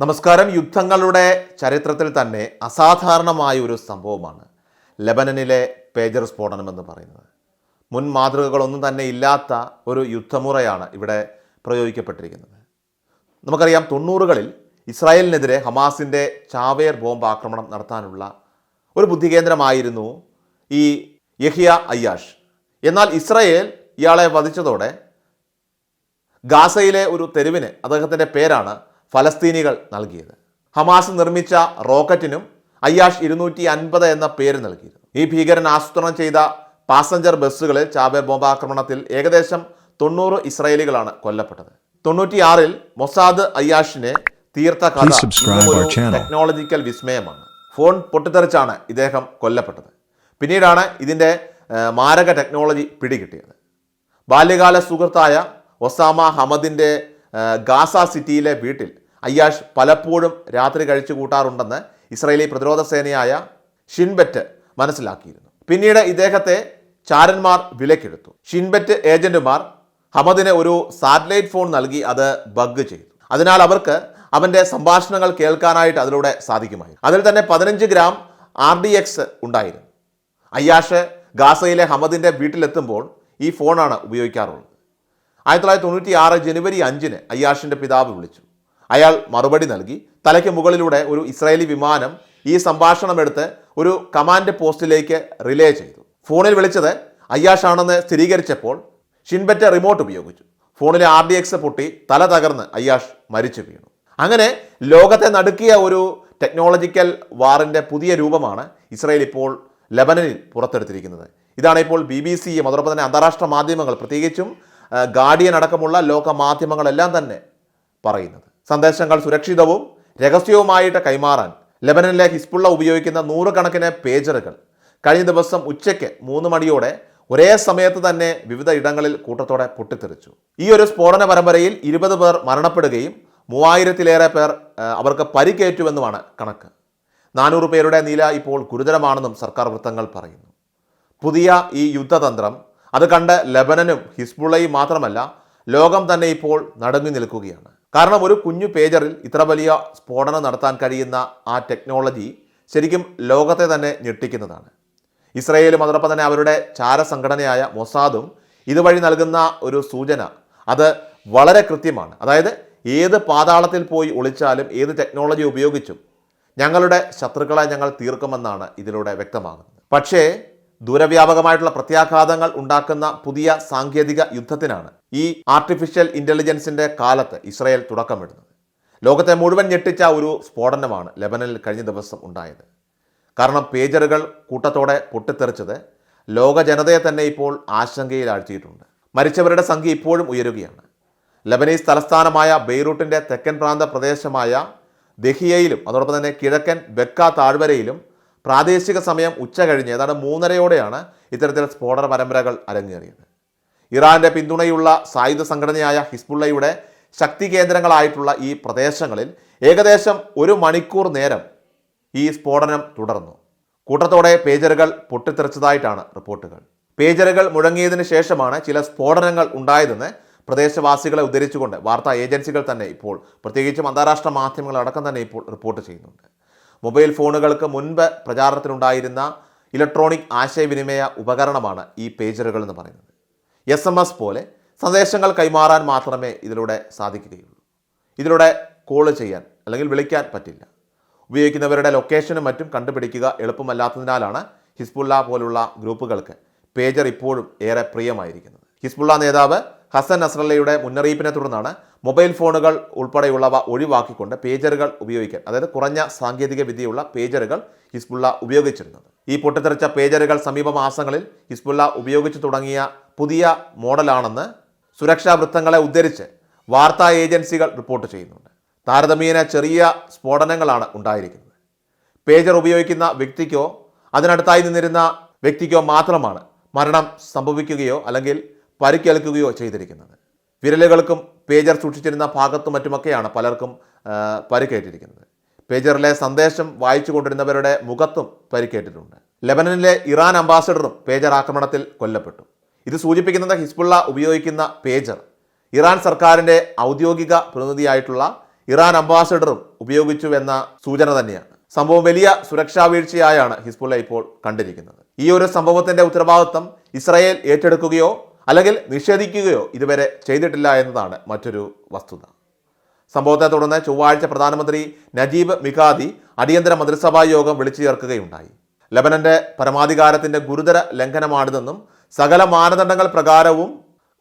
നമസ്കാരം. യുദ്ധങ്ങളുടെ ചരിത്രത്തിൽ തന്നെ അസാധാരണമായ ഒരു സംഭവമാണ് ലബനനിലെ പേജർ സ്ഫോടനം എന്ന് പറയുന്നത്. മുൻ മാതൃകകളൊന്നും തന്നെ ഇല്ലാത്ത ഒരു യുദ്ധമുറയാണ് ഇവിടെ പ്രയോഗിക്കപ്പെട്ടിരിക്കുന്നത്. നമുക്കറിയാം തൊണ്ണൂറുകളിൽ ഇസ്രായേലിനെതിരെ ഹമാസിന്റെ ചാവേർ ബോംബ് ആക്രമണം നടത്താനുള്ള ഒരു ബുദ്ധികേന്ദ്രമായിരുന്നു ഈ യഹിയ അയ്യാഷ്. എന്നാൽ ഇസ്രായേൽ ഇയാളെ വധിച്ചതോടെ ഗാസയിലെ ഒരു തെരുവിന് അദ്ദേഹത്തിന്റെ പേരാണ് ഫലസ്തീനികൾ നൽകിയത്. ഹമാസ് നിർമ്മിച്ച റോക്കറ്റിനും അയ്യാഷ് ഇരുന്നൂറ്റി അൻപത് എന്ന പേര് നൽകിയിരുന്നു. ഈ ഭീകരൻ ആസൂത്രണം ചെയ്ത പാസഞ്ചർ ബസ്സുകളിൽ ചാബേർ ബോംബാക്രമണത്തിൽ ഏകദേശം തൊണ്ണൂറ് ഇസ്രായേലികളാണ് കൊല്ലപ്പെട്ടത്. തൊണ്ണൂറ്റിയാറിൽ മൊസാദ് അയ്യാഷിനെ തീർത്ത കഥ ഒരു ടെക്നോളജിക്കൽ വിസ്മയമാണ്. ഫോൺ പൊട്ടിത്തെറിച്ചാണ് ഇദ്ദേഹം കൊല്ലപ്പെട്ടത്. പിന്നീടാണ് ഇതിന്റെ മാരക ടെക്നോളജി പിടികിട്ടിയത്. ബാല്യകാല സുഹൃത്തായ ഒസാമ ഹമദിന്റെ ഗാസ സിറ്റിയിലെ വീട്ടിൽ അയ്യാഷ് പലപ്പോഴും രാത്രി കഴിച്ചു കൂട്ടാറുണ്ടെന്ന് ഇസ്രയേലി പ്രതിരോധ സേനയായ ഷിൻബെറ്റ് മനസ്സിലാക്കിയിരുന്നു. പിന്നീട് ഇദ്ദേഹത്തെ ചാരന്മാർ വിലക്കെടുത്തു. ഷിൻബെറ്റ് ഏജന്റുമാർ ഹമദിന് ഒരു സാറ്റലൈറ്റ് ഫോൺ നൽകി അത് ബഗ് ചെയ്തു. അതിനാൽ അവർക്ക് അവന്റെ സംഭാഷണങ്ങൾ കേൾക്കാനായിട്ട് അതിലൂടെ സാധിക്കുമായിരുന്നു. അതിൽ തന്നെ പതിനഞ്ച് ഗ്രാം ആർ ഡി എക്സ് ഉണ്ടായിരുന്നു. അയ്യാഷ് ഗാസയിലെ ഹമദിന്റെ വീട്ടിലെത്തുമ്പോൾ ഈ ഫോണാണ് ഉപയോഗിക്കാറുള്ളത്. ആയിരത്തി തൊള്ളായിരത്തി തൊണ്ണൂറ്റി ആറ് ജനുവരി അഞ്ചിന് അയ്യാഷിന്റെ പിതാവ് വിളിച്ചു. അയാൾ മറുപടി നൽകി. തലയ്ക്ക് മുകളിലൂടെ ഒരു ഇസ്രായേലി വിമാനം ഈ സംഭാഷണം എടുത്ത് ഒരു കമാൻഡ് പോസ്റ്റിലേക്ക് റിലേ ചെയ്തു. ഫോണിൽ വിളിച്ചത് അയ്യാഷാണെന്ന് സ്ഥിരീകരിച്ചപ്പോൾ ഷിൻബറ്റ റിമോട്ട് ഉപയോഗിച്ചു. ഫോണിലെ ആർ ഡി എക്സ് പൊട്ടി തല തകർന്ന് അയ്യാഷ് മരിച്ചു വീണു. അങ്ങനെ ലോകത്തെ നടുക്കിയ ഒരു ടെക്നോളജിക്കൽ വാറിന്റെ പുതിയ രൂപമാണ് ഇസ്രായേൽ ഇപ്പോൾ ലബനനിൽ പുറത്തെടുത്തിരിക്കുന്നത്. ഇതാണ് ഇപ്പോൾ ബി ബി സിയും അതോടൊപ്പം തന്നെ അന്താരാഷ്ട്ര മാധ്യമങ്ങൾ പ്രത്യേകിച്ചും ഗാർഡിയൻ അടക്കമുള്ള ലോക മാധ്യമങ്ങളെല്ലാം തന്നെ പറയുന്നത്. സന്ദേശങ്ങൾ സുരക്ഷിതവും രഹസ്യവുമായിട്ട് കൈമാറാൻ ലബനനിലെ ഹിസ്ബുള്ള ഉപയോഗിക്കുന്ന നൂറുകണക്കിന് പേജറുകൾ. കഴിഞ്ഞ ദിവസം ഉച്ചയ്ക്ക് മൂന്ന് മണിയോടെ ഒരേ സമയത്ത് തന്നെ വിവിധ ഇടങ്ങളിൽ കൂട്ടത്തോടെ പൊട്ടിത്തെറിച്ചു. ഈ ഒരു സ്ഫോടന പരമ്പരയിൽ ഇരുപത് പേർ മരണപ്പെടുകയും മൂവായിരത്തിലേറെ പേർ അവർക്ക് പരിക്കേറ്റുവെന്നുമാണ് കണക്ക്. നാനൂറ് പേരുടെ നില ഇപ്പോൾ ഗുരുതരമാണെന്നും സർക്കാർ വൃത്തങ്ങൾ പറയുന്നു. പുതിയ ഈ യുദ്ധതന്ത്രം അത് കണ്ട് ലബനനും ഹിസ്ബുള്ളയും മാത്രമല്ല ലോകം തന്നെ ഇപ്പോൾ നടുങ്ങി നിൽക്കുകയാണ്. കാരണം ഒരു കുഞ്ഞു പേജറിൽ ഇത്ര വലിയ സ്ഫോടനം നടത്താൻ കഴിയുന്ന ആ ടെക്നോളജി ശരിക്കും ലോകത്തെ തന്നെ ഞെട്ടിക്കുന്നതാണ്. ഇസ്രയേലും അതോടൊപ്പം തന്നെ അവരുടെ ചാരസംഘടനയായ മൊസാദും ഇതുവഴി നൽകുന്ന ഒരു സൂചന അത് വളരെ കൃത്യമാണ്. അതായത് ഏത് പാതാളത്തിൽ പോയി ഒളിച്ചാലും ഏത് ടെക്നോളജി ഉപയോഗിച്ചും ഞങ്ങളുടെ ശത്രുക്കളെ ഞങ്ങൾ തീർക്കുമെന്നാണ് ഇതിലൂടെ വ്യക്തമാകുന്നത്. പക്ഷേ ദൂരവ്യാപകമായിട്ടുള്ള പ്രത്യാഘാതങ്ങൾ ഉണ്ടാക്കുന്ന പുതിയ സാങ്കേതിക യുദ്ധത്തിനാണ് ഈ ആർട്ടിഫിഷ്യൽ ഇന്റലിജൻസിന്റെ കാലത്ത് ഇസ്രയേൽ തുടക്കമിടുന്നത്. ലോകത്തെ മുഴുവൻ ഞെട്ടിച്ച ഒരു സ്ഫോടനമാണ് ലെബനനിൽ കഴിഞ്ഞ ദിവസം ഉണ്ടായത്. കാരണം പേജറുകൾ കൂട്ടത്തോടെ പൊട്ടിത്തെറിച്ചത് ലോക ജനതയെ തന്നെ ഇപ്പോൾ ആശങ്കയിലാഴ്ത്തിയിട്ടുണ്ട്. മരിച്ചവരുടെ സംഖ്യ ഇപ്പോഴും ഉയരുകയാണ്. ലബനീസ് തലസ്ഥാനമായ ബെയ്റൂട്ടിന്റെ തെക്കൻ പ്രാന്ത പ്രദേശമായ ദഹിയയിലും അതോടൊപ്പം തന്നെ കിഴക്കൻ ബെക്ക താഴ്വരയിലും പ്രാദേശിക സമയം ഉച്ച കഴിഞ്ഞ് ഏതാണ്ട് മൂന്നരയോടെയാണ് ഇത്തരത്തിൽ സ്ഫോടന പരമ്പരകൾ അരങ്ങേറിയത്. ഇറാന്റെ പിന്തുണയുള്ള സായുധ സംഘടനയായ ഹിസ്ബുള്ളയുടെ ശക്തി കേന്ദ്രങ്ങളായിട്ടുള്ള ഈ പ്രദേശങ്ങളിൽ ഏകദേശം ഒരു മണിക്കൂർ നേരം ഈ സ്ഫോടനം തുടർന്നു. കൂട്ടത്തോടെ പേജറുകൾ പൊട്ടിത്തെറിച്ചതായിട്ടാണ് റിപ്പോർട്ടുകൾ. പേജറുകൾ മുഴങ്ങിയതിനു ശേഷമാണ് ചില സ്ഫോടനങ്ങൾ ഉണ്ടായതെന്ന് പ്രദേശവാസികളെ ഉദ്ധരിച്ചുകൊണ്ട് വാർത്താ ഏജൻസികൾ തന്നെ ഇപ്പോൾ പ്രത്യേകിച്ചും അന്താരാഷ്ട്ര മാധ്യമങ്ങളടക്കം തന്നെ ഇപ്പോൾ റിപ്പോർട്ട് ചെയ്യുന്നുണ്ട്. മൊബൈൽ ഫോണുകൾക്ക് മുൻപ് പ്രചാരണത്തിലുണ്ടായിരുന്ന ഇലക്ട്രോണിക് ആശയവിനിമയ ഉപകരണമാണ് ഈ പേജറുകൾ എന്ന് പറയുന്നത്. എസ് എം എസ് പോലെ സന്ദേശങ്ങൾ കൈമാറാൻ മാത്രമേ ഇതിലൂടെ സാധിക്കുകയുള്ളൂ. ഇതിലൂടെ കോൾ ചെയ്യാൻ അല്ലെങ്കിൽ വിളിക്കാൻ പറ്റില്ല. ഉപയോഗിക്കുന്നവരുടെ ലൊക്കേഷനും മറ്റും കണ്ടുപിടിക്കുക എളുപ്പമല്ലാത്തതിനാലാണ് ഹിസ്ബുള്ള പോലുള്ള ഗ്രൂപ്പുകൾക്ക് പേജർ ഇപ്പോഴും ഏറെ പ്രിയമായിരിക്കുന്നത്. ഹിസ്ബുള്ള നേതാവ് ഹസൻ നസ്രല്ലയുടെ മുന്നറിയിപ്പിനെ തുടർന്നാണ് മൊബൈൽ ഫോണുകൾ ഉൾപ്പെടെയുള്ളവ ഒഴിവാക്കിക്കൊണ്ട് പേജറുകൾ ഉപയോഗിക്കാൻ അതായത് കുറഞ്ഞ സാങ്കേതിക വിദ്യയുള്ള പേജറുകൾ ഹിസ്ബുള്ള ഉപയോഗിച്ചിരുന്നത്. ഈ പൊട്ടിത്തെറിച്ച പേജറുകൾ സമീപ മാസങ്ങളിൽ ഹിസ്ബുള്ള ഉപയോഗിച്ചു തുടങ്ങിയ പുതിയ മോഡലാണെന്ന് സുരക്ഷാ വൃത്തങ്ങളെ ഉദ്ധരിച്ച് വാർത്താ ഏജൻസികൾ റിപ്പോർട്ട് ചെയ്യുന്നുണ്ട്. താരതമ്യേന ചെറിയ സ്ഫോടനങ്ങളാണ് ഉണ്ടായിരിക്കുന്നത്. പേജർ ഉപയോഗിക്കുന്ന വ്യക്തിക്കോ അതിനടുത്തായി നിന്നിരുന്ന വ്യക്തിക്കോ മാത്രമാണ് മരണം സംഭവിക്കുകയോ അല്ലെങ്കിൽ പരിക്കേൽക്കുകയോ ചെയ്തിരിക്കുന്നത്. വിരലുകൾക്കും പേജർ സൂക്ഷിച്ചിരുന്ന ഭാഗത്തും മറ്റുമൊക്കെയാണ് പലർക്കും പരിക്കേറ്റിരിക്കുന്നത്. പേജറിലെ സന്ദേശം വായിച്ചു കൊണ്ടിരുന്നവരുടെ മുഖത്തും പരിക്കേറ്റിട്ടുണ്ട്. ലെബനനിലെ ഇറാൻ അംബാസഡറും പേജർ ആക്രമണത്തിൽ കൊല്ലപ്പെട്ടു. ഇത് സൂചിപ്പിക്കുന്നത് ഹിസ്ബുള്ള ഉപയോഗിക്കുന്ന പേജർ. ഇറാൻ സർക്കാരിന്റെ ഔദ്യോഗിക പ്രതിനിധിയായിട്ടുള്ള ഇറാൻ അംബാസഡറും ഉപയോഗിച്ചു എന്ന സൂചന തന്നെയാണ്. സംഭവം വലിയ സുരക്ഷാ വീഴ്ചയായാണ് ഹിസ്ബുള്ള ഇപ്പോൾ കണ്ടിരിക്കുന്നത്. ഈ ഒരു സംഭവത്തിന്റെ ഉത്തരവാദിത്വം ഇസ്രായേൽ ഏറ്റെടുക്കുകയോ അല്ലെങ്കിൽ നിഷേധിക്കുകയോ ഇതുവരെ ചെയ്തിട്ടില്ല എന്നതാണ് മറ്റൊരു വസ്തുത. സംഭവത്തെ തുടർന്ന് ചൊവ്വാഴ്ച പ്രധാനമന്ത്രി നജീബ് മിഖാദി അടിയന്തര മന്ത്രിസഭാ യോഗം വിളിച്ചു ചേർക്കുകയുണ്ടായി. ലബനന്റെ പരമാധികാരത്തിന്റെ ഗുരുതര ലംഘനമാണിതെന്നും സകല മാനദണ്ഡങ്ങൾ പ്രകാരവും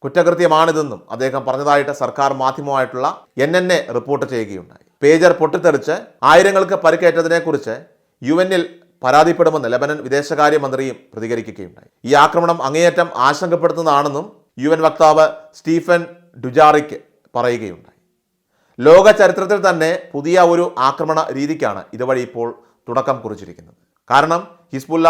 കുറ്റകൃത്യമാണിതെന്നും അദ്ദേഹം പറഞ്ഞതായിട്ട് സർക്കാർ മാധ്യമമായിട്ടുള്ള എൻ എൻ എ റിപ്പോർട്ട് ചെയ്യുകയുണ്ടായി. പേജർ പൊട്ടിത്തെറിച്ച് ആയിരങ്ങൾക്ക് പരിക്കേറ്റതിനെക്കുറിച്ച് യു എന്നിൽ പരാതിപ്പെടുമെന്ന് ലബനൻ വിദേശകാര്യമന്ത്രിയും പ്രതികരിക്കുകയുണ്ടായി. ഈ ആക്രമണം അങ്ങേയറ്റം ആശങ്കപ്പെടുത്തുന്നതാണെന്നും യു എൻ വക്താവ് സ്റ്റീഫൻ ഡുജാറിക്ക് പറയുകയുണ്ടായി. ലോക ചരിത്രത്തിൽ തന്നെ പുതിയ ഒരു ആക്രമണ രീതിക്കാണ് ഇതുവഴി ഇപ്പോൾ തുടക്കം കുറിച്ചിരിക്കുന്നത്. കാരണം ഹിസ്ബുല്ല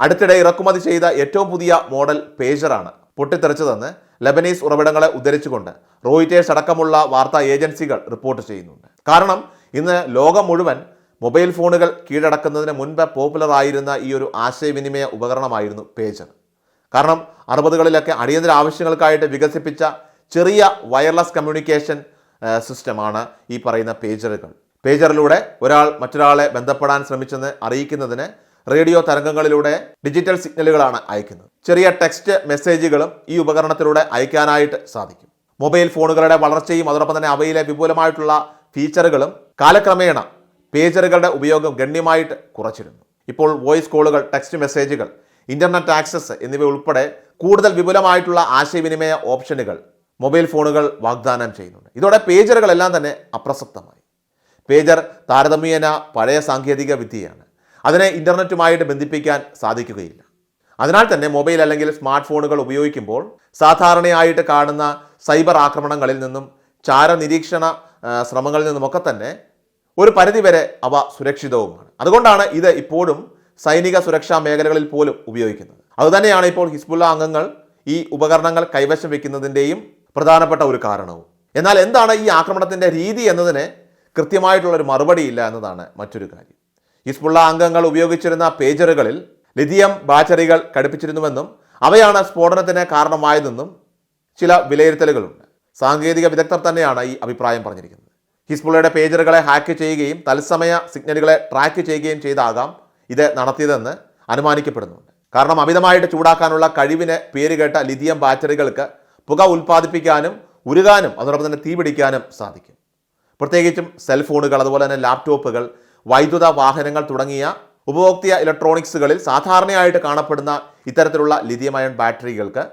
അടുത്തിടെ ഇറക്കുമതി ചെയ്ത ഏറ്റവും പുതിയ മോഡൽ പേജറാണ് പൊട്ടിത്തെറിച്ചതെന്ന് ലബനീസ് ഉറവിടങ്ങളെ ഉദ്ധരിച്ചുകൊണ്ട് റോയിറ്റേഴ്സ് അടക്കമുള്ള വാർത്താ ഏജൻസികൾ റിപ്പോർട്ട് ചെയ്യുന്നുണ്ട്. കാരണം ഇന്ന് ലോകം മുഴുവൻ മൊബൈൽ ഫോണുകൾ കീഴടക്കുന്നതിന് മുൻപ് പോപ്പുലർ ആയിരുന്ന ഈ ഒരു ആശയവിനിമയ ഉപകരണമായിരുന്നു പേജർ കാരണം അറുപതുകളിലൊക്കെ അടിയന്തര ആവശ്യങ്ങൾക്കായിട്ട് വികസിപ്പിച്ച ചെറിയ വയർലെസ് കമ്മ്യൂണിക്കേഷൻ സിസ്റ്റമാണ് ഈ പറയുന്ന പേജറുകൾ പേജറിലൂടെ ഒരാൾ മറ്റൊരാളെ ബന്ധപ്പെടാൻ ശ്രമിച്ചെന്ന് അറിയിക്കുന്നതിന് റേഡിയോ തരംഗങ്ങളിലൂടെ ഡിജിറ്റൽ സിഗ്നലുകളാണ് അയക്കുന്നത്. ചെറിയ ടെക്സ്റ്റ് മെസ്സേജുകളും ഈ ഉപകരണത്തിലൂടെ അയക്കാനായിട്ട് സാധിക്കും. മൊബൈൽ ഫോണുകളുടെ വളർച്ചയും അതോടൊപ്പം തന്നെ അവയിലെ വിപുലമായിട്ടുള്ള ഫീച്ചറുകളും കാലക്രമേണ പേജറുകളുടെ ഉപയോഗം ഗണ്യമായിട്ട് കുറച്ചിരുന്നു. ഇപ്പോൾ വോയിസ് കോളുകൾ ടെക്സ്റ്റ് മെസ്സേജുകൾ ഇന്റർനെറ്റ് ആക്സസ് എന്നിവ ഉൾപ്പെടെ കൂടുതൽ വിപുലമായിട്ടുള്ള ആശയവിനിമയ ഓപ്ഷനുകൾ മൊബൈൽ ഫോണുകൾ വാഗ്ദാനം ചെയ്യുന്നുണ്ട്. ഇതോടെ പേജറുകളെല്ലാം തന്നെ അപ്രസക്തമായി. പേജർ താരതമ്യേന പഴയ സാങ്കേതിക വിദ്യയാണ്. അതിനെ ഇന്റർനെറ്റുമായിട്ട് ബന്ധിപ്പിക്കാൻ സാധിക്കുകയില്ല. അതിനാൽ തന്നെ മൊബൈൽ അല്ലെങ്കിൽ സ്മാർട്ട് ഫോണുകൾ ഉപയോഗിക്കുമ്പോൾ സാധാരണയായിട്ട് കാണുന്ന സൈബർ ആക്രമണങ്ങളിൽ നിന്നും ചാരനിരീക്ഷണ നിരീക്ഷണ ശ്രമങ്ങളിൽ നിന്നുമൊക്കെ തന്നെ ഒരു പരിധിവരെ അവ സുരക്ഷിതവുമാണ്. അതുകൊണ്ടാണ് ഇത് ഇപ്പോഴും സൈനിക സുരക്ഷാ മേഖലകളിൽ പോലും ഉപയോഗിക്കുന്നത്. അതുതന്നെയാണ് ഇപ്പോൾ ഹിസ്ബുല്ല അംഗങ്ങൾ ഈ ഉപകരണങ്ങൾ കൈവശം വെക്കുന്നതിന്റെയും പ്രധാനപ്പെട്ട ഒരു കാരണവും. എന്നാൽ എന്താണ് ഈ ആക്രമണത്തിന്റെ രീതി എന്നതിന് കൃത്യമായിട്ടുള്ള ഒരു മറുപടിയില്ല എന്നതാണ് മറ്റൊരു കാര്യം. ഹിസ്ബുള്ള അംഗങ്ങൾ ഉപയോഗിച്ചിരുന്ന പേജറുകളിൽ ലിഥിയം ബാറ്ററികൾ ഘടിപ്പിച്ചിരുന്നുവെന്നും അവയാണ് സ്ഫോടനത്തിന് കാരണമായതെന്നും ചില വിലയിരുത്തലുകളുണ്ട്. സാങ്കേതിക വിദഗ്ധർ തന്നെയാണ് ഈ അഭിപ്രായം പറഞ്ഞിരിക്കുന്നത്. ഹിസ്ബുള്ളയുടെ പേജറുകളെ ഹാക്ക് ചെയ്യുകയും തത്സമയ സിഗ്നലുകളെ ട്രാക്ക് ചെയ്യുകയും ചെയ്താകാം ഇത് നടത്തിയതെന്ന് അനുമാനിക്കപ്പെടുന്നുണ്ട് കാരണം അമിതമായിട്ട് ചൂടാക്കാനുള്ള കഴിവിന് പേരുകേട്ട ലിഥിയം ബാറ്ററികൾക്ക് പുക ഉൽപ്പാദിപ്പിക്കാനും ഉരുകാനും അതോടൊപ്പം തന്നെ തീപിടിക്കാനും സാധിക്കും. പ്രത്യേകിച്ചും സെൽഫോണുകൾ അതുപോലെ തന്നെ ലാപ്ടോപ്പുകൾ വൈദ്യുത വാഹനങ്ങൾ തുടങ്ങിയ ഉപഭോക്തൃ ഇലക്ട്രോണിക്സുകളിൽ സാധാരണയായിട്ട് കാണപ്പെടുന്ന ഇത്തരത്തിലുള്ള ലിഥിയം അയൺ ബാറ്ററികൾക്ക്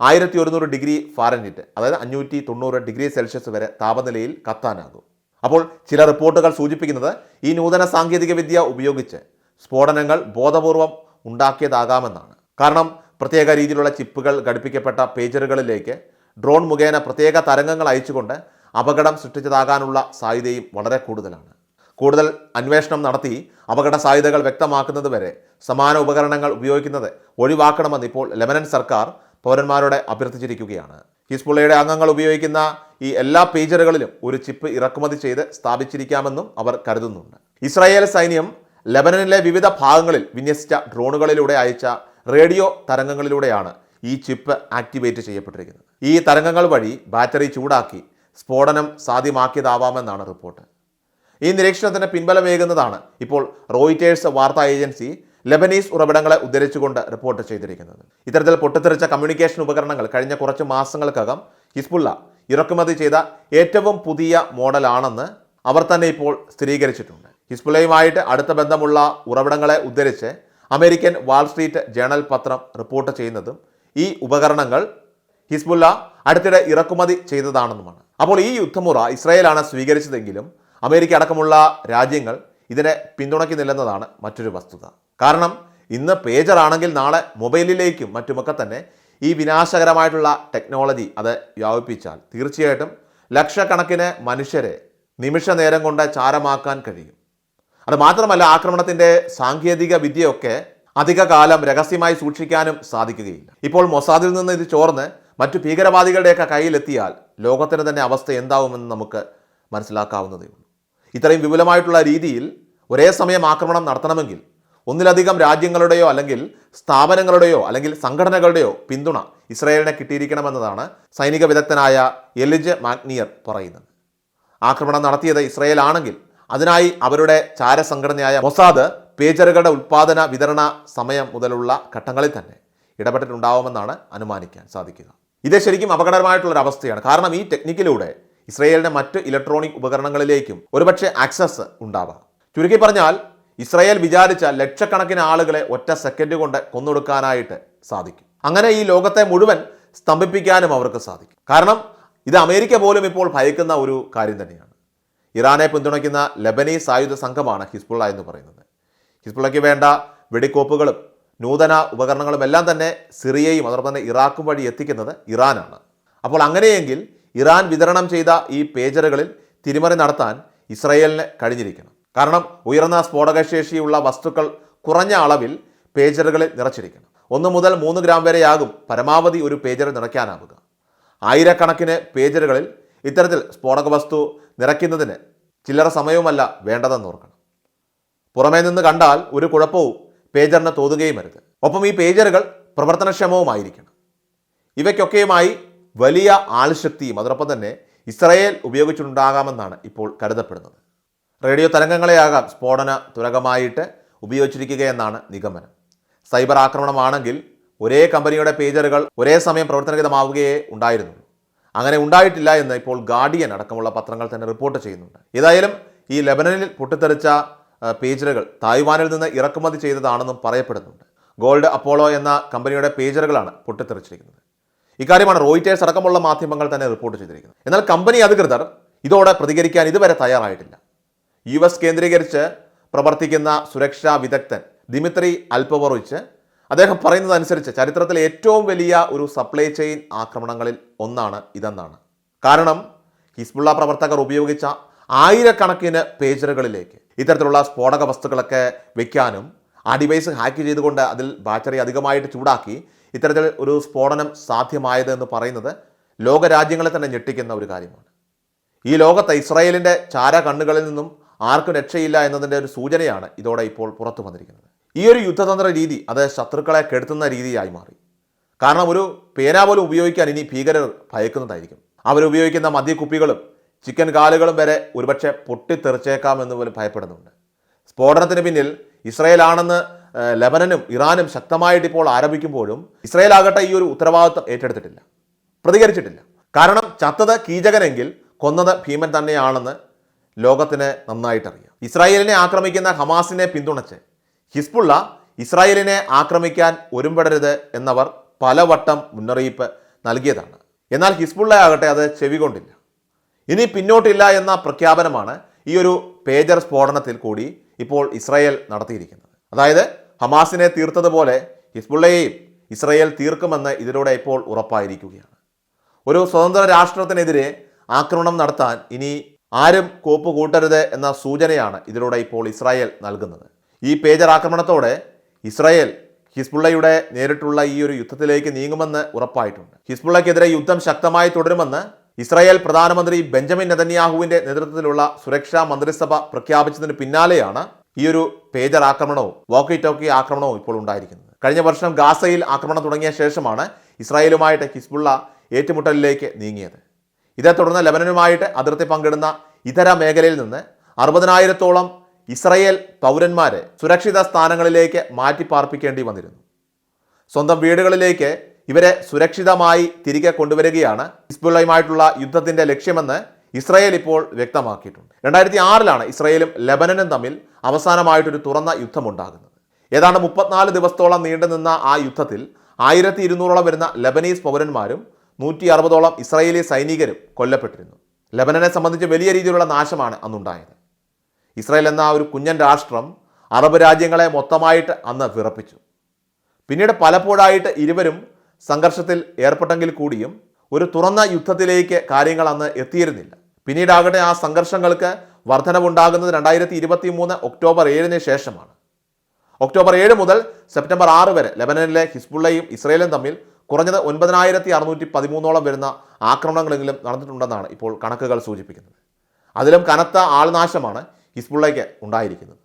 ആയിരത്തി ഒരുന്നൂറ് ഡിഗ്രി ഫാരൻഹീറ്റ് അതായത് അഞ്ഞൂറ്റി തൊണ്ണൂറ് ഡിഗ്രി സെൽഷ്യസ് വരെ താപനിലയിൽ കത്താനാകും. അപ്പോൾ ചില റിപ്പോർട്ടുകൾ സൂചിപ്പിക്കുന്നത് ഈ നൂതന സാങ്കേതികവിദ്യ ഉപയോഗിച്ച് സ്ഫോടനങ്ങൾ ബോധപൂർവം ഉണ്ടാക്കിയതാകാമെന്നാണ്. കാരണം പ്രത്യേക രീതിയിലുള്ള ചിപ്പുകൾ ഘടിപ്പിക്കപ്പെട്ട പേജറുകളിലേക്ക് ഡ്രോൺ മുഖേന പ്രത്യേക തരംഗങ്ങൾ അയച്ചുകൊണ്ട് അപകടം സൃഷ്ടിച്ചതാകാനുള്ള സാധ്യതയും വളരെ കൂടുതലാണ്. കൂടുതൽ അന്വേഷണം നടത്തി അപകട സാധ്യതകൾ വ്യക്തമാക്കുന്നത് വരെ സമാന ഉപകരണങ്ങൾ ഉപയോഗിക്കുന്നത് ഒഴിവാക്കണമെന്ന് ഇപ്പോൾ ലെബനൻ സർക്കാർ പൗരന്മാരോട് അഭ്യർത്ഥിച്ചിരിക്കുകയാണ്. ഹിസ്ബുള്ളയുടെ അംഗങ്ങൾ ഉപയോഗിക്കുന്ന ഈ എല്ലാ പേജറുകളിലും ഒരു ചിപ്പ് ഇറക്കുമതി ചെയ്ത് സ്ഥാപിച്ചിരിക്കാമെന്നും അവർ കരുതുന്നുണ്ട്. ഇസ്രായേൽ സൈന്യം ലെബനനിലെ വിവിധ ഭാഗങ്ങളിൽ വിന്യസിച്ച ഡ്രോണുകളിലൂടെ അയച്ച റേഡിയോ തരംഗങ്ങളിലൂടെയാണ് ഈ ചിപ്പ് ആക്ടിവേറ്റ് ചെയ്യപ്പെട്ടിരിക്കുന്നത്. ഈ തരംഗങ്ങൾ വഴി ബാറ്ററി ചൂടാക്കി സ്ഫോടനം സാധ്യമാക്കിയതാവാമെന്നാണ് റിപ്പോർട്ട്. ഈ നിരീക്ഷണത്തിന് പിൻബലമേകുന്നതാണ് ഇപ്പോൾ റോയിറ്റേഴ്സ് വാർത്താ ഏജൻസി ലെബനീസ് ഉറവിടങ്ങളെ ഉദ്ധരിച്ചുകൊണ്ട് റിപ്പോർട്ട് ചെയ്തിരിക്കുന്നത്. ഇത്തരത്തിൽ പൊട്ടിത്തെറിച്ച കമ്മ്യൂണിക്കേഷൻ ഉപകരണങ്ങൾ കഴിഞ്ഞ കുറച്ച് മാസങ്ങൾക്കകം ഹിസ്ബുള്ള ഇറക്കുമതി ചെയ്ത ഏറ്റവും പുതിയ മോഡലാണെന്ന് അവർ തന്നെ ഇപ്പോൾ സ്ഥിരീകരിച്ചിട്ടുണ്ട്. ഹിസ്ബുള്ളയുമായിട്ട് അടുത്ത ബന്ധമുള്ള ഉറവിടങ്ങളെ ഉദ്ധരിച്ച് അമേരിക്കൻ വാൾസ്ട്രീറ്റ് ജേണൽ പത്രം റിപ്പോർട്ട് ചെയ്യുന്നതും ഈ ഉപകരണങ്ങൾ ഹിസ്ബുല്ല അടുത്തിടെ ഇറക്കുമതി ചെയ്തതാണെന്നുമാണ്. അപ്പോൾ ഈ യുദ്ധമുറ ഇസ്രായേലാണ് സ്വീകരിച്ചതെങ്കിലും അമേരിക്ക അടക്കമുള്ള രാജ്യങ്ങൾ ഇതിനെ പിന്തുണയ്ക്കുന്നില്ലെന്നതാണ് മറ്റൊരു വസ്തുത. കാരണം ഇന്ന് പേജർ ആണെങ്കിൽ നാളെ മൊബൈലിലേക്കും മറ്റുമൊക്കെ തന്നെ ഈ വിനാശകരമായിട്ടുള്ള ടെക്നോളജി അത് വ്യാപിപ്പിച്ചാൽ തീർച്ചയായിട്ടും ലക്ഷക്കണക്കിന് മനുഷ്യരെ നിമിഷ നേരം കൊണ്ട് ചാരമാക്കാൻ കഴിയും. അത് മാത്രമല്ല ആക്രമണത്തിന്റെ സാങ്കേതിക വിദ്യയൊക്കെ അധിക കാലം രഹസ്യമായി സൂക്ഷിക്കാനും സാധിക്കുകയില്ല. ഇപ്പോൾ മൊസാദിൽ നിന്ന് ഇത് ചോർന്ന് മറ്റു ഭീകരവാദികളുടെയൊക്കെ കയ്യിലെത്തിയാൽ ലോകത്തിന് തന്നെ അവസ്ഥ എന്താവുമെന്ന് നമുക്ക് മനസ്സിലാക്കാവുന്നതേ ഉള്ളൂ ഇത്രയും വിപുലമായിട്ടുള്ള രീതിയിൽ ഒരേ സമയം ആക്രമണം നടത്തണമെങ്കിൽ ഒന്നിലധികം രാജ്യങ്ങളുടെയോ അല്ലെങ്കിൽ സ്ഥാപനങ്ങളുടെയോ അല്ലെങ്കിൽ സംഘടനകളുടെയോ പിന്തുണ ഇസ്രായേലിനെ കിട്ടിയിരിക്കണമെന്നതാണ് സൈനിക വിദഗ്ധനായ എലിജ് മാഗ്നിയർ പറയുന്നത്. ആക്രമണം നടത്തിയത് ഇസ്രയേൽ ആണെങ്കിൽ അതിനായി അവരുടെ ചാരസംഘടനയായ മൊസാദ് പേജറുകളുടെ ഉൽപ്പാദന വിതരണ സമയം മുതലുള്ള ഘട്ടങ്ങളിൽ തന്നെ ഇടപെട്ടിട്ടുണ്ടാവുമെന്നാണ് അനുമാനിക്കാൻ സാധിക്കുക. ഇത് ശരിക്കും അപകടകരമായിട്ടുള്ളൊരു അവസ്ഥയാണ്. കാരണം ഈ ടെക്നിക്കിലൂടെ ഇസ്രായേലിന്റെ മറ്റ് ഇലക്ട്രോണിക് ഉപകരണങ്ങളിലേക്കും ഒരുപക്ഷെ ആക്സസ് ഉണ്ടാവാം. ചുരുക്കി പറഞ്ഞാൽ ഇസ്രയേൽ വിചാരിച്ച ലക്ഷക്കണക്കിന് ആളുകളെ ഒറ്റ സെക്കൻഡ് കൊണ്ട് കൊന്നൊടുക്കാനായിട്ട് സാധിക്കും. അങ്ങനെ ഈ ലോകത്തെ മുഴുവൻ സ്തംഭിപ്പിക്കാനും അവർക്ക് സാധിക്കും. കാരണം ഇത് അമേരിക്ക പോലും ഇപ്പോൾ ഭയക്കുന്ന ഒരു കാര്യം തന്നെയാണ്. ഇറാനെ പിന്തുണയ്ക്കുന്ന ലബനീസ് ആയുധ സംഘമാണ് ഹിസ്ബുള്ള എന്ന് പറയുന്നത്. ഹിസ്ബുള്ളയ്ക്ക് വേണ്ട വെടിക്കോപ്പുകളും നൂതന ഉപകരണങ്ങളും എല്ലാം തന്നെ സിറിയയും അതോടൊപ്പം തന്നെ ഇറാഖും വഴി എത്തിക്കുന്നത് ഇറാനാണ്. അപ്പോൾ അങ്ങനെയെങ്കിൽ ഇറാൻ വിതരണം ചെയ്ത ഈ പേജറുകളിൽ തിരിമറി നടത്താൻ ഇസ്രയേലിന് കഴിഞ്ഞിരിക്കണം. കാരണം ഉയർന്ന സ്ഫോടകശേഷിയുള്ള വസ്തുക്കൾ കുറഞ്ഞ അളവിൽ പേജറുകളിൽ നിറച്ചിരിക്കണം ഒന്ന് മുതൽ മൂന്ന് ഗ്രാം വരെയാകും പരമാവധി ഒരു പേജർ നിറയ്ക്കാനാവുക. ആയിരക്കണക്കിന് പേജറുകളിൽ ഇത്തരത്തിൽ സ്ഫോടക വസ്തു നിറയ്ക്കുന്നതിന് ചില്ലറ സമയവുമല്ല വേണ്ടതെന്ന് ഓർക്കണം. പുറമേ നിന്ന് കണ്ടാൽ ഒരു കുഴപ്പവും പേജറിന് തോന്നുകയും അരുത്. ഒപ്പം ഈ പേജറുകൾ പ്രവർത്തനക്ഷമവുമായിരിക്കണം. ഇവയ്ക്കൊക്കെയുമായി വലിയ ആൾശക്തിയും അതോടൊപ്പം തന്നെ ഇസ്രയേൽ ഉപയോഗിച്ചിട്ടുണ്ടാകാമെന്നാണ് ഇപ്പോൾ കരുതപ്പെടുന്നത്. റേഡിയോ തരംഗങ്ങളെയാകാം സ്ഫോടന തുരകമായിട്ട് ഉപയോഗിച്ചിരിക്കുകയെന്നാണ് നിഗമനം. സൈബർ ആക്രമണമാണെങ്കിൽ ഒരേ കമ്പനിയുടെ പേജറുകൾ ഒരേ സമയം പ്രവർത്തനരഹിതമാവുകയേ ഉണ്ടായിരുന്നുള്ളൂ അങ്ങനെ ഉണ്ടായിട്ടില്ല എന്ന് ഇപ്പോൾ ഗാർഡിയൻ അടക്കമുള്ള പത്രങ്ങൾ തന്നെ റിപ്പോർട്ട് ചെയ്യുന്നുണ്ട്. ഏതായാലും ഈ ലെബനനിൽ പൊട്ടിത്തെറിച്ച പേജറുകൾ തായ്വാനിൽ നിന്ന് ഇറക്കുമതി ചെയ്തതാണെന്നും പറയപ്പെടുന്നുണ്ട്. ഗോൾഡ് അപ്പോളോ എന്ന കമ്പനിയുടെ പേജറുകളാണ് പൊട്ടിത്തെറിച്ചിരിക്കുന്നത്. ഇക്കാര്യമാണ് റോയിറ്റേഴ്സ് അടക്കമുള്ള മാധ്യമങ്ങൾ തന്നെ റിപ്പോർട്ട് ചെയ്തിരിക്കുന്നത്. എന്നാൽ കമ്പനി അധികൃതർ ഇതോടെ പ്രതികരിക്കാൻ ഇതുവരെ തയ്യാറായിട്ടില്ല. യു എസ് കേന്ദ്രീകരിച്ച് പ്രവർത്തിക്കുന്ന സുരക്ഷാ വിദഗ്ധൻ ദിമിത്രി അൽപവറോയിച്ച് അദ്ദേഹം പറയുന്നതനുസരിച്ച് ചരിത്രത്തിലെ ഏറ്റവും വലിയ ഒരു സപ്ലൈ ചെയിൻ ആക്രമണങ്ങളിൽ ഒന്നാണ് ഇതെന്നാണ്. കാരണം ഹിസ്ബുള്ള പ്രവർത്തകർ ഉപയോഗിച്ച ആയിരക്കണക്കിന് പേജറുകളിലേക്ക് ഇത്തരത്തിലുള്ള സ്ഫോടക വസ്തുക്കളൊക്കെ വെക്കാനും ആ ഡിവൈസ് ഹാക്ക് ചെയ്തുകൊണ്ട് അതിൽ ബാറ്ററി അധികമായിട്ട് ചൂടാക്കി ഇത്തരത്തിൽ ഒരു സ്ഫോടനം സാധ്യമായത് എന്ന് പറയുന്നത് ലോകരാജ്യങ്ങളെ തന്നെ ഞെട്ടിക്കുന്ന ഒരു കാര്യമാണ്. ഈ ലോകത്ത് ഇസ്രായേലിന്റെ ചാര കണ്ണുകളിൽ നിന്നും ആർക്കും രക്ഷയില്ല എന്നതിന്റെ ഒരു സൂചനയാണ് ഇതോടെ ഇപ്പോൾ പുറത്തു വന്നിരിക്കുന്നത്. ഈ ഒരു യുദ്ധതന്ത്ര രീതി അത് ശത്രുക്കളെ കെടുത്തുന്ന രീതിയായി മാറി. കാരണം ഒരു പേന പോലും ഉപയോഗിക്കാൻ ഇനി ഭീകരർ ഭയക്കുന്നതായിരിക്കും. അവരുപയോഗിക്കുന്ന മദ്യക്കുപ്പികളും ചിക്കൻ കാലുകളും വരെ ഒരുപക്ഷെ പൊട്ടിത്തെറിച്ചേക്കാമെന്ന് പോലും ഭയപ്പെടുന്നുണ്ട്. സ്ഫോടനത്തിന് പിന്നിൽ ഇസ്രയേലാണെന്ന് ആണെന്ന് ലെബനനും ഇറാനും ശക്തമായിട്ട് ഇപ്പോൾ ആരംഭിക്കുമ്പോഴും ഇസ്രയേൽ ആകട്ടെ ഈ ഒരു ഉത്തരവാദിത്വം ഏറ്റെടുത്തിട്ടില്ല. പ്രതികരിച്ചിട്ടില്ല. കാരണം ചത്തത് കീചകനെങ്കിൽ കൊന്നത് ഭീമൻ തന്നെയാണെന്ന് ലോകത്തിന് നന്നായിട്ടറിയാം. ഇസ്രായേലിനെ ആക്രമിക്കുന്ന ഹമാസിനെ പിന്തുണച്ച് ഹിസ്ബുള്ള ഇസ്രായേലിനെ ആക്രമിക്കാൻ ഒരുമ്പെടരുത് എന്നവർ പലവട്ടം മുന്നറിയിപ്പ് നൽകിയതാണ്. എന്നാൽ ഹിസ്ബുള്ള ആകട്ടെ അത് ചെവികൊണ്ടില്ല. ഇനി പിന്നോട്ടില്ല എന്ന പ്രഖ്യാപനമാണ് ഈ ഒരു പേജർ സ്ഫോടനത്തിൽ കൂടി ഇപ്പോൾ ഇസ്രായേൽ നടത്തിയിരിക്കുന്നത്. അതായത് ഹമാസിനെ തീർത്തതുപോലെ ഹിസ്ബുള്ളയെയും ഇസ്രായേൽ തീർക്കുമെന്ന് ഇതിലൂടെ ഇപ്പോൾ ഉറപ്പായിരിക്കുകയാണ്. ഒരു സ്വതന്ത്ര രാഷ്ട്രത്തിനെതിരെ ആക്രമണം നടത്താൻ ഇനി ആരും കോപ്പ് കൂട്ടരുത് എന്ന സൂചനയാണ് ഇതിലൂടെ ഇപ്പോൾ ഇസ്രായേൽ നൽകുന്നത്. ഈ പേജർ ആക്രമണത്തോടെ ഇസ്രായേൽ ഹിസ്ബുള്ളയുടെ നേരിട്ടുള്ള ഈ ഒരു യുദ്ധത്തിലേക്ക് നീങ്ങുമെന്ന് ഉറപ്പായിട്ടുണ്ട്. ഹിസ്ബുള്ളയ്ക്കെതിരെ യുദ്ധം ശക്തമായി തുടരുമെന്ന് ഇസ്രായേൽ പ്രധാനമന്ത്രി ബെഞ്ചമിൻ നെതന്യാഹുവിന്റെ നേതൃത്വത്തിലുള്ള സുരക്ഷാ മന്ത്രിസഭ പ്രഖ്യാപിച്ചതിന് പിന്നാലെയാണ് ഈ ഒരു പേജർ ആക്രമണവും വോക്കി ടോക്കി ആക്രമണവും ഇപ്പോൾ ഉണ്ടായിരിക്കുന്നത്. കഴിഞ്ഞ വർഷം ഗാസയിൽ ആക്രമണം തുടങ്ങിയ ശേഷമാണ് ഇസ്രായേലുമായിട്ട് ഹിസ്ബുള്ള ഏറ്റുമുട്ടലിലേക്ക് നീങ്ങിയത്. ഇതേ തുടർന്ന് ലബനനുമായിട്ട് അതിർത്തി പങ്കിടുന്ന ഇതര മേഖലയിൽ നിന്ന് അറുപതിനായിരത്തോളം ഇസ്രയേൽ പൗരന്മാരെ സുരക്ഷിത സ്ഥാനങ്ങളിലേക്ക് മാറ്റിപ്പാർപ്പിക്കേണ്ടി വന്നിരുന്നു. സ്വന്തം വീടുകളിലേക്ക് ഇവരെ സുരക്ഷിതമായി തിരികെ കൊണ്ടുവരികയാണ് ഹിസ്ബുള്ളയുമായിട്ടുള്ള യുദ്ധത്തിന്റെ ലക്ഷ്യമെന്ന് ഇസ്രയേൽ ഇപ്പോൾ വ്യക്തമാക്കിയിട്ടുണ്ട്. രണ്ടായിരത്തി ആറിലാണ് ഇസ്രയേലും ലബനനും തമ്മിൽ അവസാനമായിട്ടൊരു തുറന്ന യുദ്ധമുണ്ടാകുന്നത്. ഏതാണ്ട് മുപ്പത്തിനാല് ദിവസത്തോളം നീണ്ടുനിന്ന ആ യുദ്ധത്തിൽ ആയിരത്തി ഇരുന്നൂറോളം വരുന്ന ലബനീസ് പൗരന്മാരും നൂറ്റി അറുപതോളം ഇസ്രായേലി സൈനികരും കൊല്ലപ്പെട്ടിരുന്നു. ലബനനെ സംബന്ധിച്ച് വലിയ രീതിയിലുള്ള നാശമാണ് അന്നുണ്ടായത്. ഇസ്രായേൽ എന്ന ഒരു കുഞ്ഞൻ രാഷ്ട്രം അറബ് രാജ്യങ്ങളെ മൊത്തമായിട്ട് അന്ന് വിറപ്പിച്ചു. പിന്നീട് പലപ്പോഴായിട്ട് ഇരുവരും സംഘർഷത്തിൽ ഏർപ്പെട്ടെങ്കിൽ കൂടിയും ഒരു തുറന്ന യുദ്ധത്തിലേക്ക് കാര്യങ്ങൾ അന്ന് എത്തിയിരുന്നില്ല. പിന്നീടാകട്ടെ ആ സംഘർഷങ്ങൾക്ക് വർധനവുണ്ടാകുന്നത് രണ്ടായിരത്തി ഇരുപത്തി മൂന്ന് ഒക്ടോബർ ഏഴിന് ശേഷമാണ്. ഒക്ടോബർ ഏഴ് മുതൽ സെപ്റ്റംബർ ആറ് വരെ ലെബനനിലെ ഹിസ്ബുള്ളയും ഇസ്രയേലും തമ്മിൽ കുറഞ്ഞത് ഒൻപതിനായിരത്തി അറുന്നൂറ്റി പതിമൂന്നോളം വരുന്ന ആക്രമണങ്ങളെങ്കിലും നടന്നിട്ടുണ്ടെന്നാണ് ഇപ്പോൾ കണക്കുകൾ സൂചിപ്പിക്കുന്നത്. അതിലും കനത്ത ആൾനാശമാണ് ഹിസ്ബുള്ളയ്ക്ക് ഉണ്ടായിരിക്കുന്നത്.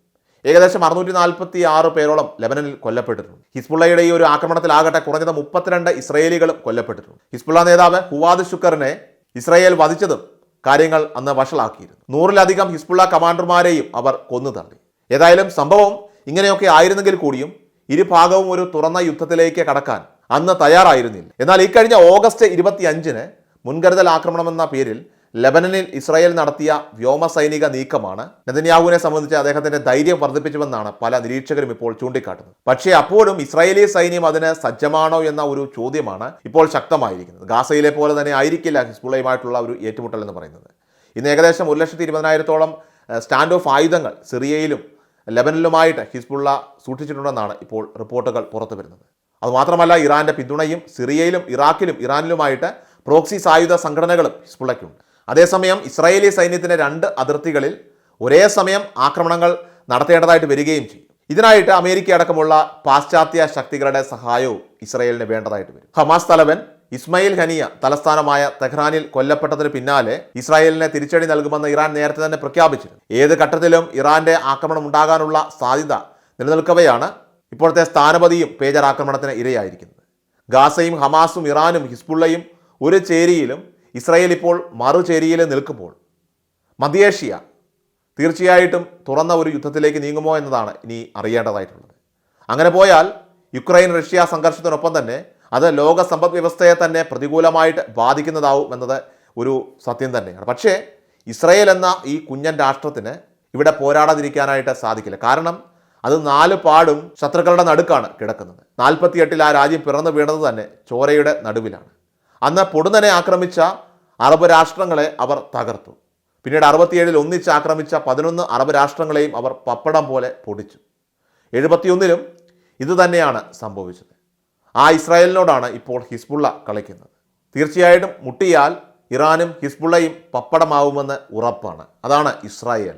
ഏകദേശം അറുന്നൂറ്റി നാൽപ്പത്തി ആറ് പേരോളം ലെബനനിൽ കൊല്ലപ്പെട്ടിട്ടുണ്ട്. ഹിസ്ബുള്ളയുടെ ഈ ഒരു ആക്രമണത്തിലാകട്ടെ കുറഞ്ഞത് മുപ്പത്തിരണ്ട് ഇസ്രയേലികളും കൊല്ലപ്പെട്ടിട്ടുണ്ട്. ഹിസ്ബുള്ള നേതാവ് ഹുവാദ് ഷുക്കറിനെ ഇസ്രയേൽ വധിച്ചതും കാര്യങ്ങൾ അന്ന് വഷളാക്കിയിരുന്നു. നൂറിലധികം ഹിസ്ബുള്ള കമാൻഡർമാരെയും അവർ കൊന്നു തള്ളി. ഏതായാലും സംഭവം ഇങ്ങനെയൊക്കെ ആയിരുന്നെങ്കിൽ കൂടിയും ഇരുഭാഗവും ഒരു തുറന്ന യുദ്ധത്തിലേക്ക് കടക്കാൻ അന്ന് തയ്യാറായിരുന്നില്ല. എന്നാൽ ഇക്കഴിഞ്ഞ ഓഗസ്റ്റ് ഇരുപത്തി അഞ്ചിന് മുൻകരുതൽ ആക്രമണമെന്ന പേരിൽ ലെബനനിൽ ഇസ്രായേൽ നടത്തിയ വ്യോമസൈനിക നീക്കമാണ് നെതന്യാഹുവിനെ സംബന്ധിച്ച് അദ്ദേഹത്തിന്റെ ധൈര്യം വർദ്ധിപ്പിച്ചുവെന്നാണ് പല നിരീക്ഷകരും ഇപ്പോൾ ചൂണ്ടിക്കാട്ടുന്നത്. പക്ഷേ അപ്പോഴും ഇസ്രായേലി സൈന്യം അതിന് സജ്ജമാണോ എന്ന ഒരു ചോദ്യമാണ് ഇപ്പോൾ ശക്തമായിരിക്കുന്നത്. ഗാസയിലെ പോലെ തന്നെ ആയിരിക്കില്ല ഹിസ്ബുള്ളയുമായിട്ടുള്ള ഒരു ഏറ്റുമുട്ടൽ എന്ന് പറയുന്നത്. ഇന്ന് ഏകദേശം ഒരു ലക്ഷത്തി ഇരുപതിനായിരത്തോളം സ്റ്റാൻഡ് ഓഫ് ആയുധങ്ങൾ സിറിയയിലും ലെബനനിലുമായിട്ട് ഹിസ്ബുള്ള സൂക്ഷിച്ചിട്ടുണ്ടെന്നാണ് ഇപ്പോൾ റിപ്പോർട്ടുകൾ പുറത്തു വരുന്നത് അതുമാത്രമല്ല ഇറാന്റെ പിന്തുണയും സിറിയയിലും ഇറാഖിലും ഇറാനിലുമായിട്ട് പ്രോക്സി സായുധ സംഘടനകളും ഹിസ്ബുള്ളയ്ക്കുണ്ട് അതേസമയം ഇസ്രായേലി സൈന്യത്തിന്റെ രണ്ട് അതിർത്തികളിൽ ഒരേ സമയം ആക്രമണങ്ങൾ നടത്തേണ്ടതായിട്ട് വരികയും ചെയ്യും. ഇതിനായിട്ട് അമേരിക്ക അടക്കമുള്ള പാശ്ചാത്യ ശക്തികളുടെ സഹായവും ഇസ്രായേലിന് വേണ്ടതായിട്ട് വരും. ഹമാസ് തലവൻ ഇസ്മയിൽ ഹനിയ തലസ്ഥാനമായ തെഹ്റാനിൽ കൊല്ലപ്പെട്ടതിന് പിന്നാലെ ഇസ്രായേലിനെ തിരിച്ചടി നൽകുമെന്ന് ഇറാൻ നേരത്തെ തന്നെ പ്രഖ്യാപിച്ചിരുന്നു. ഏത് ഘട്ടത്തിലും ഇറാന്റെ ആക്രമണം ഉണ്ടാകാനുള്ള സാധ്യത നിലനിൽക്കവെയാണ് ഇപ്പോഴത്തെ സ്ഥാനപതിയും പേജർ ആക്രമണത്തിന് ഇരയായിരിക്കുന്നത്. ഗാസയും ഹമാസും ഇറാനും ഹിസ്ബുള്ളയും ഒരു ചേരിയിലും ഇസ്രായേൽ ഇപ്പോൾ മറുചേരിയിൽ നിൽക്കുമ്പോൾ മധ്യേഷ്യ തീർച്ചയായിട്ടും തുറന്ന ഒരു യുദ്ധത്തിലേക്ക് നീങ്ങുമോ എന്നതാണ് ഇനി അറിയേണ്ടതായിട്ടുള്ളത്. അങ്ങനെ പോയാൽ യുക്രൈൻ റഷ്യ സംഘർഷത്തിനൊപ്പം തന്നെ അത് ലോക സമ്പദ് വ്യവസ്ഥയെ തന്നെ പ്രതികൂലമായിട്ട് ബാധിക്കുന്നതാവും എന്നത് ഒരു സത്യം തന്നെയാണ്. പക്ഷേ ഇസ്രയേൽ എന്ന ഈ കുഞ്ഞൻ രാഷ്ട്രത്തിന് ഇവിടെ പോരാടാതിരിക്കാനായിട്ട് സാധിക്കില്ല. കാരണം അത് നാല് പാടും ശത്രുക്കളുടെ നടുക്കാണ് കിടക്കുന്നത്. നാൽപ്പത്തിയെട്ടിൽ ആ രാജ്യം പിറന്നു വീണത് തന്നെ ചോരയുടെ നടുവിലാണ്. അന്ന് പൊടുന്നനെ ആക്രമിച്ച അറബ് രാഷ്ട്രങ്ങളെ അവർ തകർത്തു. പിന്നീട് അറുപത്തിയേഴിൽ ഒന്നിച്ച് ആക്രമിച്ച പതിനൊന്ന് അറബ് രാഷ്ട്രങ്ങളെയും അവർ പപ്പടം പോലെ പൊടിച്ചു. എഴുപത്തിയൊന്നിലും ഇത് തന്നെയാണ് സംഭവിച്ചത്. ആ ഇസ്രായേലിനോടാണ് ഇപ്പോൾ ഹിസ്ബുള്ള കളിക്കുന്നത്. തീർച്ചയായിട്ടും മുട്ടിയാൽ ഇറാനും ഹിസ്ബുള്ളയും പപ്പടമാവുമെന്ന് ഉറപ്പാണ്. അതാണ് ഇസ്രായേൽ.